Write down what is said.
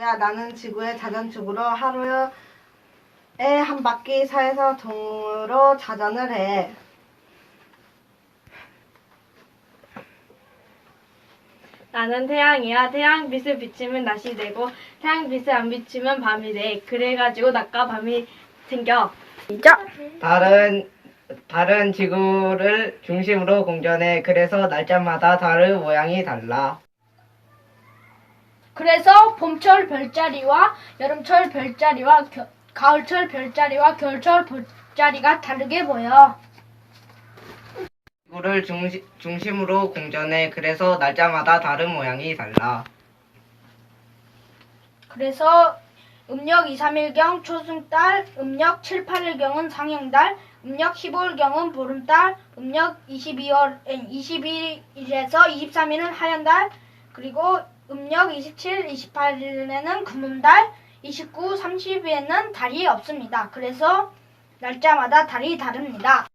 야, 나는 지구의 자전축으로 하루에 한 바퀴 사에서 동으로 자전을 해. 나는 태양이야. 태양빛을 비치면 낮이 되고 태양빛을 안 비치면 밤이 돼. 그래가지고 낮과 밤이 생겨. 달은 달은 지구를 중심으로 공전해. 그래서 날짜마다 달의 모양이 달라. 그래서 봄철 별자리와 여름철 별자리와 겨- 가을철 별자리와 겨울철 별자리가 다르게 보여. 지구를 중시, 중심으로 공전해. 그래서 날짜마다 다른 모양이 달라. 그래서 음력 2, 3일경 초승달, 음력 7, 8일경은 상형달, 음력 15일경은 보름달, 음력 22월, 22일에서 23일은 하얀달, 그리고 음력 27, 28일에는 금음달, 29, 30일에는 달이 없습니다. 그래서 날짜마다 달이 다릅니다.